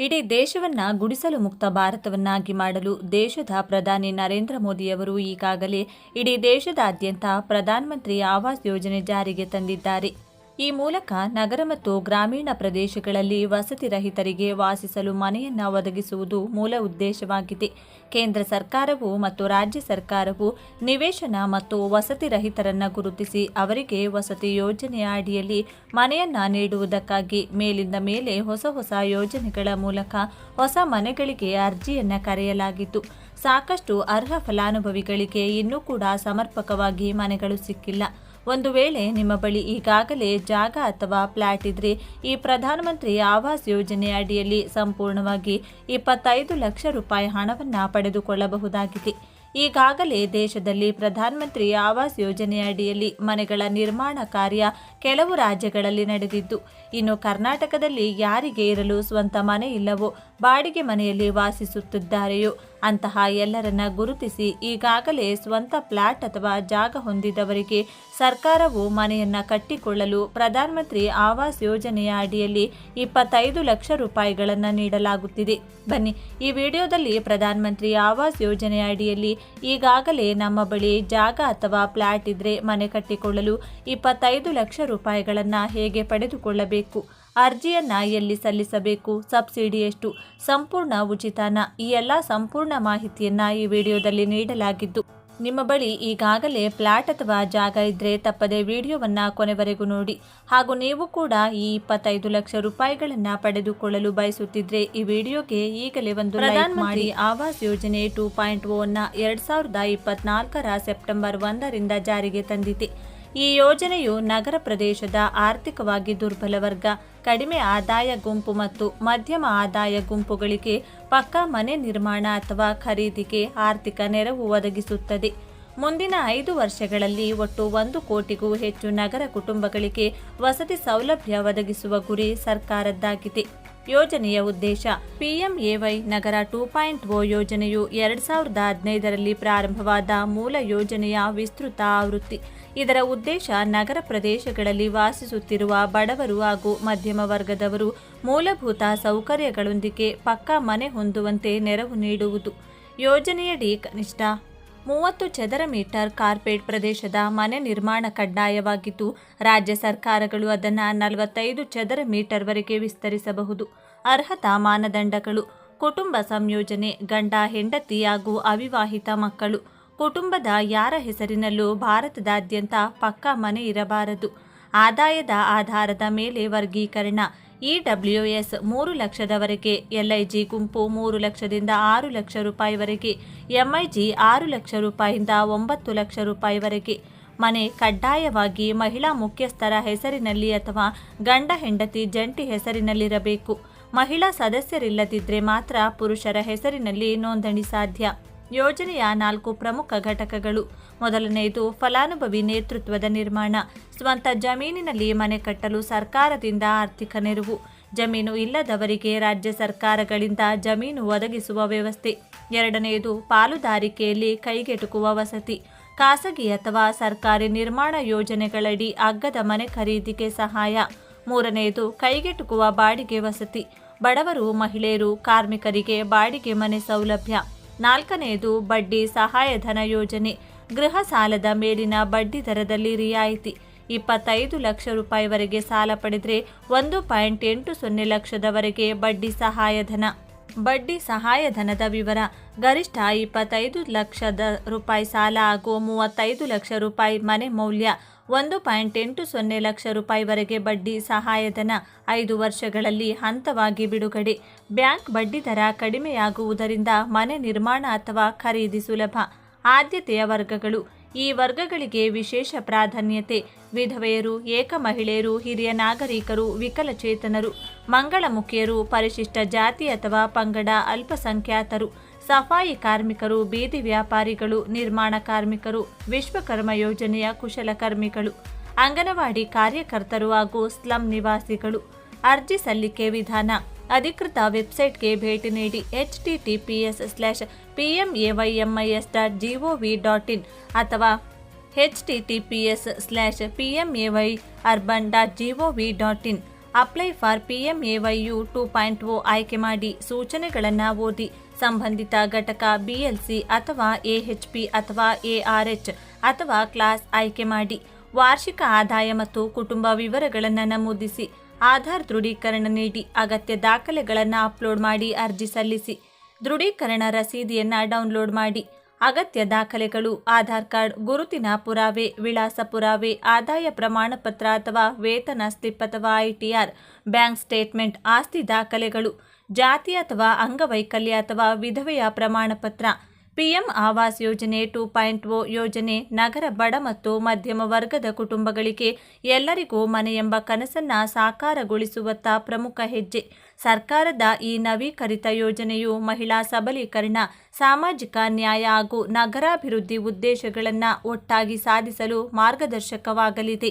ಇಡೀ ದೇಶವನ್ನ ಗುಡಿಸಲು ಮುಕ್ತ ಭಾರತವನ್ನಾಗಿ ಮಾಡಲು ದೇಶದ ಪ್ರಧಾನಿ ನರೇಂದ್ರ ಮೋದಿಯವರು ಈಗಾಗಲೇ ಇಡೀ ದೇಶದಾದ್ಯಂತ ಪ್ರಧಾನಮಂತ್ರಿ ಆವಾಸ್ ಯೋಜನೆ ಜಾರಿಗೆ ತಂದಿದ್ದಾರೆ. ಈ ಮೂಲಕ ನಗರ ಮತ್ತು ಗ್ರಾಮೀಣ ಪ್ರದೇಶಗಳಲ್ಲಿ ವಸತಿ ರಹಿತರಿಗೆ ವಾಸಿಸಲು ಮನೆಯನ್ನ ಒದಗಿಸುವುದು ಮೂಲ ಉದ್ದೇಶವಾಗಿದೆ. ಕೇಂದ್ರ ಸರ್ಕಾರವು ಮತ್ತು ರಾಜ್ಯ ಸರ್ಕಾರವು ನಿವೇಶನ ಮತ್ತು ವಸತಿ ರಹಿತರನ್ನು ಗುರುತಿಸಿ ಅವರಿಗೆ ವಸತಿ ಯೋಜನೆಯ ಅಡಿಯಲ್ಲಿ ಮನೆಯನ್ನ ನೀಡುವುದಕ್ಕಾಗಿ ಮೇಲಿಂದ ಮೇಲೆ ಹೊಸ ಹೊಸ ಯೋಜನೆಗಳ ಮೂಲಕ ಹೊಸ ಮನೆಗಳಿಗೆ ಅರ್ಜಿಯನ್ನು ಕರೆಯಲಾಗಿತ್ತು ಸಾಕಷ್ಟು ಅರ್ಹ ಫಲಾನುಭವಿಗಳಿಗೆ ಇನ್ನೂ ಕೂಡ ಸಮರ್ಪಕವಾಗಿ ಮನೆಗಳು ಸಿಕ್ಕಿಲ್ಲ. ಒಂದು ವೇಳೆ ನಿಮ್ಮ ಬಳಿ ಈಗಾಗಲೇ ಜಾಗ ಅಥವಾ ಫ್ಲ್ಯಾಟ್ ಇದ್ರೆ ಈ ಪ್ರಧಾನಮಂತ್ರಿ ಆವಾಸ್ ಯೋಜನೆ ಅಡಿಯಲ್ಲಿ ಸಂಪೂರ್ಣವಾಗಿ ಇಪ್ಪತ್ತೈದು ಲಕ್ಷ ರೂಪಾಯಿ ಹಣವನ್ನು ಪಡೆದುಕೊಳ್ಳಬಹುದಾಗಿದೆ. ಈಗಾಗಲೇ ದೇಶದಲ್ಲಿ ಪ್ರಧಾನಮಂತ್ರಿ ಆವಾಸ್ ಯೋಜನೆ ಅಡಿಯಲ್ಲಿ ಮನೆಗಳ ನಿರ್ಮಾಣ ಕಾರ್ಯ ಕೆಲವು ರಾಜ್ಯಗಳಲ್ಲಿ ನಡೆದಿದ್ದು, ಇನ್ನು ಕರ್ನಾಟಕದಲ್ಲಿ ಯಾರಿಗೆ ಇರಲು ಸ್ವಂತ ಮನೆ ಇಲ್ಲವೋ, ಬಾಡಿಗೆ ಮನೆಯಲ್ಲಿ ವಾಸಿಸುತ್ತಿದ್ದಾರೆಯೋ ಅಂತಹ ಎಲ್ಲರನ್ನ ಗುರುತಿಸಿ ಈಗಾಗಲೇ ಸ್ವಂತ ಫ್ಲಾಟ್ ಅಥವಾ ಜಾಗ ಹೊಂದಿದವರಿಗೆ ಸರ್ಕಾರವು ಮನೆಯನ್ನ ಕಟ್ಟಿಕೊಳ್ಳಲು ಪ್ರಧಾನಮಂತ್ರಿ ಆವಾಸ್ ಯೋಜನೆಯ ಅಡಿಯಲ್ಲಿ ಇಪ್ಪತ್ತೈದು ಲಕ್ಷ ರೂಪಾಯಿಗಳನ್ನು ನೀಡಲಾಗುತ್ತಿದೆ. ಬನ್ನಿ, ಈ ವಿಡಿಯೋದಲ್ಲಿ ಪ್ರಧಾನಮಂತ್ರಿ ಆವಾಸ್ ಯೋಜನೆಯ ಅಡಿಯಲ್ಲಿ ಈಗಾಗಲೇ ನಮ್ಮ ಬಳಿ ಜಾಗ ಅಥವಾ ಫ್ಲಾಟ್ ಇದ್ರೆ ಮನೆ ಕಟ್ಟಿಕೊಳ್ಳಲು ಇಪ್ಪತ್ತೈದು ಲಕ್ಷ ರೂಪಾಯಿಗಳನ್ನು ಹೇಗೆ ಪಡೆದುಕೊಳ್ಳಬೇಕು? ಅರ್ಜಿಯನ್ನ ಎಲ್ಲಿ ಸಲ್ಲಿಸಬೇಕು? ಸಬ್ಸಿಡಿ ಎಷ್ಟು ಸಂಪೂರ್ಣ ಉಚಿತನ? ಈ ಎಲ್ಲ ಸಂಪೂರ್ಣ ಮಾಹಿತಿಯನ್ನ ಈ ವಿಡಿಯೋದಲ್ಲಿ ನೀಡಲಾಗಿದ್ದು ನಿಮ್ಮ ಬಳಿ ಈಗಾಗಲೇ ಫ್ಲಾಟ್ ಅಥವಾ ಜಾಗ ಇದ್ರೆ ತಪ್ಪದೆ ವಿಡಿಯೋವನ್ನ ಕೊನೆವರೆಗೂ ನೋಡಿ. ಹಾಗೂ ನೀವು ಕೂಡ ಈ ಇಪ್ಪತ್ತೈದು ಲಕ್ಷ ರೂಪಾಯಿಗಳನ್ನ ಪಡೆದುಕೊಳ್ಳಲು ಬಯಸುತ್ತಿದ್ರೆ ಈ ವಿಡಿಯೋಗೆ ಈಗಲೇ ಒಂದು ಲೈಕ್ ಮಾಡಿ. ಆವಾಸ್ ಯೋಜನೆ ಟೂ ಪಾಯಿಂಟ್ ಓನ್ನ ಎರಡ್ ಸಾವಿರದ ಇಪ್ಪತ್ನಾಲ್ಕರ ಸೆಪ್ಟೆಂಬರ್ ಒಂದರಿಂದ ಜಾರಿಗೆ ತಂದಿದೆ. ಈ ಯೋಜನೆಯು ನಗರ ಪ್ರದೇಶದ ಆರ್ಥಿಕವಾಗಿ ದುರ್ಬಲ ವರ್ಗ, ಕಡಿಮೆ ಆದಾಯ ಗುಂಪು ಮತ್ತು ಮಧ್ಯಮ ಆದಾಯ ಗುಂಪುಗಳಿಗೆ ಪಕ್ಕಾ ಮನೆ ನಿರ್ಮಾಣ ಅಥವಾ ಖರೀದಿಗೆ ಆರ್ಥಿಕ ನೆರವು ಒದಗಿಸುತ್ತದೆ. ಮುಂದಿನ ಐದು ವರ್ಷಗಳಲ್ಲಿ ಒಟ್ಟು ಒಂದು ಕೋಟಿಗೂ ಹೆಚ್ಚು ನಗರ ಕುಟುಂಬಗಳಿಗೆ ವಸತಿ ಸೌಲಭ್ಯ ಒದಗಿಸುವ ಗುರಿ ಸರ್ಕಾರದ್ದಾಗಿದೆ. ಯೋಜನೆಯ ಉದ್ದೇಶ ಪಿಎಂಎವೈ ನಗರ ಟೂ ಪಾಯಿಂಟ್ ಓ ಯೋಜನೆಯು ಎರಡ್ ಸಾವಿರದ ಹದಿನೈದರಲ್ಲಿ ಪ್ರಾರಂಭವಾದ ಮೂಲ ಯೋಜನೆಯ ವಿಸ್ತೃತ ಆವೃತ್ತಿ. ಇದರ ಉದ್ದೇಶ ನಗರ ಪ್ರದೇಶಗಳಲ್ಲಿ ವಾಸಿಸುತ್ತಿರುವ ಬಡವರು ಹಾಗೂ ಮಧ್ಯಮ ವರ್ಗದವರು ಮೂಲಭೂತ ಸೌಕರ್ಯಗಳೊಂದಿಗೆ ಪಕ್ಕಾ ಮನೆ ಹೊಂದುವಂತೆ ನೆರವು ನೀಡುವುದು. ಯೋಜನೆಯಡಿ ಕನಿಷ್ಠ ಮೂವತ್ತು ಚದರ ಮೀಟರ್ ಕಾರ್ಪೆಟ್ ಪ್ರದೇಶದ ಮನೆ ನಿರ್ಮಾಣ ಕಡ್ಡಾಯವಾಗಿದ್ದು, ರಾಜ್ಯ ಸರ್ಕಾರಗಳು ಅದನ್ನು ನಲವತ್ತೈದು ಚದರ ಮೀಟರ್ವರೆಗೆ ವಿಸ್ತರಿಸಬಹುದು. ಅರ್ಹತಾ ಮಾನದಂಡಗಳು. ಕುಟುಂಬ ಸಂಯೋಜನೆ, ಗಂಡ, ಹೆಂಡತಿ ಹಾಗೂ ಅವಿವಾಹಿತ ಮಕ್ಕಳು. ಕುಟುಂಬದ ಯಾರ ಹೆಸರಿನಲ್ಲೂ ಭಾರತದಾದ್ಯಂತ ಪಕ್ಕಾ ಮನೆ ಇರಬಾರದು. ಆದಾಯದ ಆಧಾರದ ಮೇಲೆ ವರ್ಗೀಕರಣ. ಇಡಬ್ಲ್ಯೂಎಸ್ ಮೂರು ಲಕ್ಷದವರೆಗೆ, ಎಲ್ಐಜಿ ಗುಂಪು ಮೂರು ಲಕ್ಷದಿಂದ ಆರು ಲಕ್ಷ ರೂಪಾಯಿವರೆಗೆ, ಎಂಐಜಿ ಆರು ಲಕ್ಷ ರೂಪಾಯಿಯಿಂದ ಒಂಬತ್ತು ಲಕ್ಷ ರೂಪಾಯಿವರೆಗೆ. ಮನೆ ಕಡ್ಡಾಯವಾಗಿ ಮಹಿಳಾ ಮುಖ್ಯಸ್ಥರ ಹೆಸರಿನಲ್ಲಿ ಅಥವಾ ಗಂಡ, ಹೆಂಡತಿ, ಜಂಟಿ ಹೆಸರಿನಲ್ಲಿರಬೇಕು. ಮಹಿಳಾ ಸದಸ್ಯರಿಲ್ಲದಿದ್ದರೆ ಮಾತ್ರ ಪುರುಷರ ಹೆಸರಿನಲ್ಲಿ ನೋಂದಣಿ ಸಾಧ್ಯ. ಯೋಜನೆಯ ನಾಲ್ಕು ಪ್ರಮುಖ ಘಟಕಗಳು. ಮೊದಲನೆಯದು ಫಲಾನುಭವಿ ನೇತೃತ್ವದ ನಿರ್ಮಾಣ. ಸ್ವಂತ ಜಮೀನಿನಲ್ಲಿ ಮನೆ ಕಟ್ಟಲು ಸರ್ಕಾರದಿಂದ ಆರ್ಥಿಕ ನೆರವು. ಜಮೀನು ಇಲ್ಲದವರಿಗೆ ರಾಜ್ಯ ಸರ್ಕಾರಗಳಿಂದ ಜಮೀನು ಒದಗಿಸುವ ವ್ಯವಸ್ಥೆ. ಎರಡನೆಯದು ಪಾಲುದಾರಿಕೆಯಲ್ಲಿ ಕೈಗೆಟುಕುವ ವಸತಿ. ಖಾಸಗಿ ಅಥವಾ ಸರ್ಕಾರಿ ನಿರ್ಮಾಣ ಯೋಜನೆಗಳಡಿ ಅಗ್ಗದ ಮನೆ ಖರೀದಿಗೆ ಸಹಾಯ. ಮೂರನೆಯದು, ಕೈಗೆಟುಕುವ ಬಾಡಿಗೆ ವಸತಿ. ಬಡವರು, ಮಹಿಳೆಯರು, ಕಾರ್ಮಿಕರಿಗೆ ಬಾಡಿಗೆ ಮನೆ ಸೌಲಭ್ಯ. ನಾಲ್ಕನೆಯದು, ಬಡ್ಡಿ ಸಹಾಯಧನ ಯೋಜನೆ. ಗೃಹ ಸಾಲದ ಮೇಲಿನ ಬಡ್ಡಿ ದರದಲ್ಲಿ ರಿಯಾಯಿತಿ. ಇಪ್ಪತ್ತೈದು ಲಕ್ಷ ರೂಪಾಯಿವರೆಗೆ ಸಾಲ ಪಡೆದರೆ ಒಂದು ಪಾಯಿಂಟ್ ಎಂಟು ಸೊನ್ನೆ ಲಕ್ಷದವರೆಗೆ ಬಡ್ಡಿ ಸಹಾಯಧನ. ಬಡ್ಡಿ ಸಹಾಯಧನದ ವಿವರ. ಗರಿಷ್ಠ ಇಪ್ಪತ್ತೈದು ಲಕ್ಷದ ರೂಪಾಯಿ ಸಾಲ ಹಾಗೂ ಮೂವತ್ತೈದು ಲಕ್ಷ ರೂಪಾಯಿ ಮನೆ ಮೌಲ್ಯ. ಒಂದು ಪಾಯಿಂಟ್ ಎಂಟು ಸೊನ್ನೆ ಲಕ್ಷ ರೂಪಾಯಿವರೆಗೆ ಬಡ್ಡಿ ಸಹಾಯಧನ. ಐದು ವರ್ಷಗಳಲ್ಲಿ ಹಂತವಾಗಿ ಬಿಡುಗಡೆ. ಬ್ಯಾಂಕ್ ಬಡ್ಡಿ ದರ ಕಡಿಮೆಯಾಗುವುದರಿಂದ ಮನೆ ನಿರ್ಮಾಣ ಅಥವಾ ಖರೀದಿ ಸುಲಭ. ಆದ್ಯತೆಯ ವರ್ಗಗಳು. ಈ ವರ್ಗಗಳಿಗೆ ವಿಶೇಷ ಪ್ರಾಧಾನ್ಯತೆ. ವಿಧವೆಯರು, ಏಕ ಮಹಿಳೆಯರು, ಹಿರಿಯ ನಾಗರಿಕರು, ವಿಕಲಚೇತನರು ಮಂಗಳಮುಖಿಯರು ಪರಿಶಿಷ್ಟ ಜಾತಿ ಅಥವಾ ಪಂಗಡ ಅಲ್ಪಸಂಖ್ಯಾತರು, ಸಫಾಯಿ ಕಾರ್ಮಿಕರು, ಬೀದಿ ವ್ಯಾಪಾರಿಗಳು, ನಿರ್ಮಾಣ ಕಾರ್ಮಿಕರು, ವಿಶ್ವಕರ್ಮ ಯೋಜನೆಯ ಕುಶಲಕರ್ಮಿಗಳು, ಅಂಗನವಾಡಿ ಕಾರ್ಯಕರ್ತರು ಹಾಗೂ ಸ್ಲಂ ನಿವಾಸಿಗಳು. ಅರ್ಜಿ ಸಲ್ಲಿಕೆ ವಿಧಾನ. ಅಧಿಕೃತ ವೆಬ್ಸೈಟ್ಗೆ ಭೇಟಿ ನೀಡಿ H T T P S slash P M A Y M I S dot G O V dot in ಅಥವಾ H T T P S slash P M A Y urban dot G O V dot in apply for P M A Y U two point O ಆಯ್ಕೆ ಮಾಡಿ ಸೂಚನೆಗಳನ್ನು ಓದಿ. ಸಂಬಂಧಿತ ಘಟಕ ಬಿಎಲ್ಸಿ ಅಥವಾ ಎಎಚ್ಪಿ ಅಥವಾ ಎಆರ್ಎಚ್ ಅಥವಾ ಕ್ಲಾಸ್ ಆಯ್ಕೆ ಮಾಡಿ. ವಾರ್ಷಿಕ ಆದಾಯ ಮತ್ತು ಕುಟುಂಬ ವಿವರಗಳನ್ನು ನಮೂದಿಸಿ. ಆಧಾರ್ ದೃಢೀಕರಣ ನೀಡಿ ಅಗತ್ಯ ದಾಖಲೆಗಳನ್ನು ಅಪ್ಲೋಡ್ ಮಾಡಿ ಅರ್ಜಿ ಸಲ್ಲಿಸಿ. ದೃಢೀಕರಣ ರಸೀದಿಯನ್ನು ಡೌನ್ಲೋಡ್ ಮಾಡಿ. ಅಗತ್ಯ ದಾಖಲೆಗಳು ಆಧಾರ್ ಕಾರ್ಡ್, ಗುರುತಿನ ಪುರಾವೆ ವಿಳಾಸ ಪುರಾವೆ ಆದಾಯ ಪ್ರಮಾಣಪತ್ರ ಅಥವಾ ವೇತನ ಸ್ಲಿಪ್ ಅಥವಾ ಐಟಿಆರ್ ಬ್ಯಾಂಕ್ ಸ್ಟೇಟ್ಮೆಂಟ್, ಆಸ್ತಿ ದಾಖಲೆಗಳು, ಜಾತಿ ಅಥವಾ ಅಂಗವೈಕಲ್ಯ ಅಥವಾ ವಿಧವೆಯ ಪ್ರಮಾಣ ಪತ್ರ ಪಿಎಂ ಆವಾಸ್ ಯೋಜನೆ ಟೂ ಪಾಯಿಂಟ್ ಓ ಯೋಜನೆ ನಗರ ಬಡ ಮತ್ತು ಮಧ್ಯಮ ವರ್ಗದ ಕುಟುಂಬಗಳಿಗೆ ಎಲ್ಲರಿಗೂ ಮನೆ ಎಂಬ ಕನಸನ್ನ ಸಾಕಾರಗೊಳಿಸುವತ್ತ ಪ್ರಮುಖ ಹೆಜ್ಜೆ. ಸರ್ಕಾರದ ಈ ನವೀಕರಿತ ಯೋಜನೆಯು ಮಹಿಳಾ ಸಬಲೀಕರಣ, ಸಾಮಾಜಿಕ ನ್ಯಾಯ ಹಾಗೂ ನಗರಾಭಿವೃದ್ಧಿ ಉದ್ದೇಶಗಳನ್ನು ಒಟ್ಟಾಗಿ ಸಾಧಿಸಲು ಮಾರ್ಗದರ್ಶಕವಾಗಲಿದೆ.